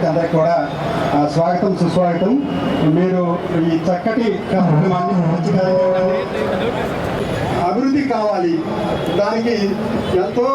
గారికి అందరికి కూడా స్వాగతం సుస్వాగతం. మీరు ఈ చక్కటి కార్యక్రమాన్ని మంచి కార్యక్రమాన్ని అభివృద్ధి కావాలి. దానికి ఎంతో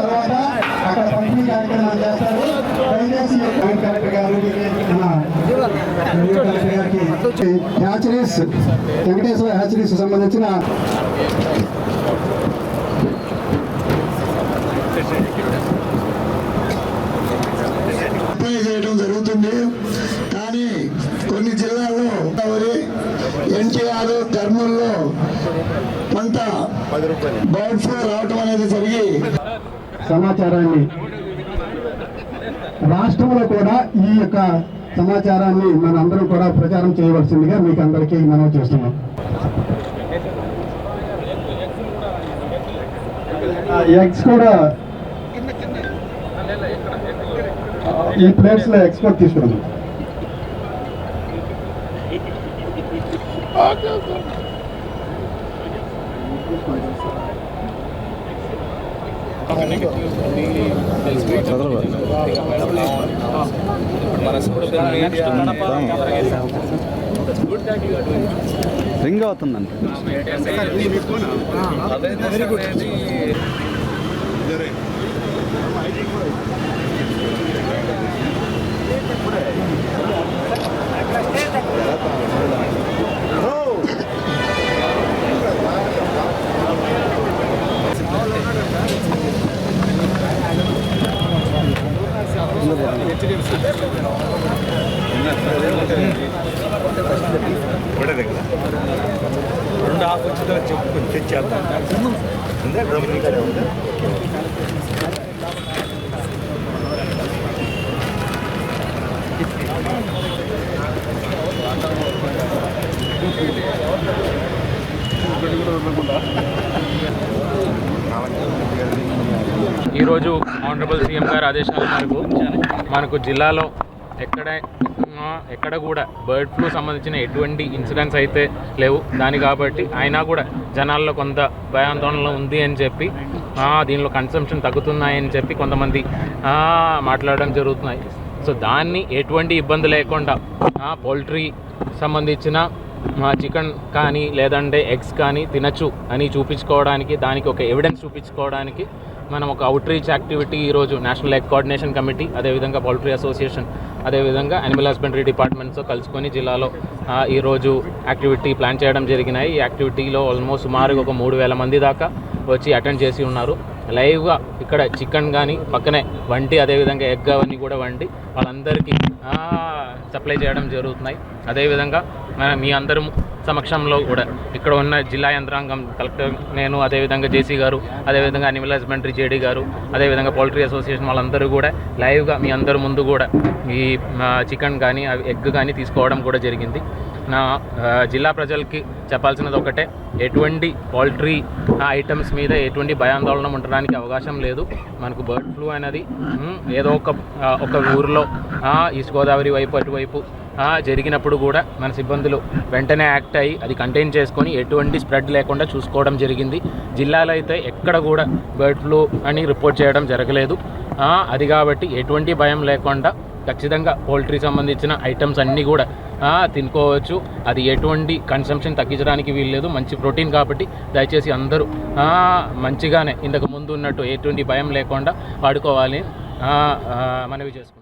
తర్వాత అక్కడ పంపిణీ కార్యక్రమాలు చేస్తారు. దయచేసి కలెక్టర్ గారు కలెక్టర్ గారికి హ్యాచరీస్ వెంకటేశ్వర హ్యాచరీస్ సంబంధించిన అప్లై చేయడం జరుగుతుంది. కానీ కొన్ని జిల్లాల్లో గోదావరి ఎన్టీఆర్ కర్నూల్లో పంట బర్డ్ ఫ్లూ రావటం అనేది జరిగి సమాచారాన్ని రాష్ట్రంలో కూడా ఈ యొక్క సమాచారాన్ని మన అందరం కూడా ప్రచారం చేయవలసిందిగా మీకు అందరికీ మనం చేస్తున్నాం. ఎగ్స్ కూడా ఈ ప్లేట్స్లో ఎక్స్పోర్ట్ తీసుకున్నాం. రింగ్ అవుతుందండి. రెండు హాఫ్ వచ్చిందో చెప్పు తెచ్చేద్దాం ఉందా డబ్బులు ఉందా? ఈరోజు ఆనరబుల్ సీఎం గారి ఆదేశాల మేరకు మనకు జిల్లాలో ఎక్కడ ఎక్కడ కూడా బర్డ్ ఫ్లూ సంబంధించిన ఎటువంటి ఇన్సిడెంట్స్ అయితే లేవు. దాని కాబట్టి అయినా కూడా జనాల్లో కొంత భయాందోళనలు ఉంది అని చెప్పి దీనిలో కన్సంప్షన్ తగ్గుతున్నాయని చెప్పి కొంతమంది మాట్లాడడం జరుగుతున్నాయి. సో దాన్ని ఎటువంటి ఇబ్బంది లేకుండా పౌల్ట్రీ సంబంధించిన చికెన్ కానీ లేదంటే ఎగ్స్ కానీ తినచ్చు అని చూపించుకోవడానికి దానికి ఒక ఎవిడెన్స్ చూపించుకోవడానికి మనం ఒక అవుట్ రీచ్ యాక్టివిటీ ఈరోజు నేషనల్ ఎగ్ కోఆర్డినేషన్ కమిటీ అదేవిధంగా పౌల్ట్రీ అసోసియేషన్ అదేవిధంగా అనిమల్ హస్బెండరీ డిపార్ట్మెంట్స్తో కలుసుకొని జిల్లాలో ఈరోజు యాక్టివిటీ ప్లాన్ చేయడం జరిగినాయి. ఈ యాక్టివిటీలో ఆల్మోస్ట్ సుమారుగా ఒక మూడు వేల మంది దాకా వచ్చి అటెండ్ చేసి ఉన్నారు. లైవ్గా ఇక్కడ చికెన్ కానీ పక్కనే వంటి అదేవిధంగా ఎగ్ అవన్నీ కూడా వండి వాళ్ళందరికీ సప్లై చేయడం జరుగుతున్నాయి. అదేవిధంగా మీ అందరూ సమక్షంలో కూడా ఇక్కడ ఉన్న జిల్లా యంత్రాంగం కలెక్టర్ నేను అదేవిధంగా జేసీ గారు అదేవిధంగా అనిమల్ హస్బెండరీ జేడీ గారు అదేవిధంగా పౌల్ట్రీ అసోసియేషన్ వాళ్ళందరూ కూడా లైవ్గా మీ అందరి ముందు కూడా ఈ చికెన్ కానీ ఎగ్ కానీ తీసుకోవడం కూడా జరిగింది. నా జిల్లా ప్రజలకి చెప్పాల్సినది ఒకటే ఎటువంటి పౌల్ట్రీ ఐటమ్స్ మీద ఎటువంటి భయాందోళన ఉండడానికి అవకాశం లేదు. మనకు బర్డ్ ఫ్లూ అనేది ఏదో ఒక ఒక ఊరిలో ఈస్ట్ గోదావరి వైపు అటువైపు జరిగినప్పుడు కూడా మన సిబ్బందులు వెంటనే యాక్ట్ అయ్యి అది కంటైన్ చేసుకొని ఎటువంటి స్ప్రెడ్ లేకుండా చూసుకోవడం జరిగింది. జిల్లాలో అయితే ఎక్కడ కూడా బర్డ్ ఫ్లూ అని రిపోర్ట్ చేయడం జరగలేదు. అది కాబట్టి ఎటువంటి భయం లేకుండా ఖచ్చితంగా పోల్ట్రీ సంబంధించిన ఐటమ్స్ అన్నీ కూడా తినుకోవచ్చు. అది ఎటువంటి కన్సంప్షన్ తగ్గించడానికి వీల్లేదు. మంచి ప్రోటీన్ కాబట్టి దయచేసి అందరూ మంచిగానే ఇంతకు ముందు ఉన్నట్టు ఎటువంటి భయం లేకుండా వాడుకోవాలి. మనవి చేసుకుంటాం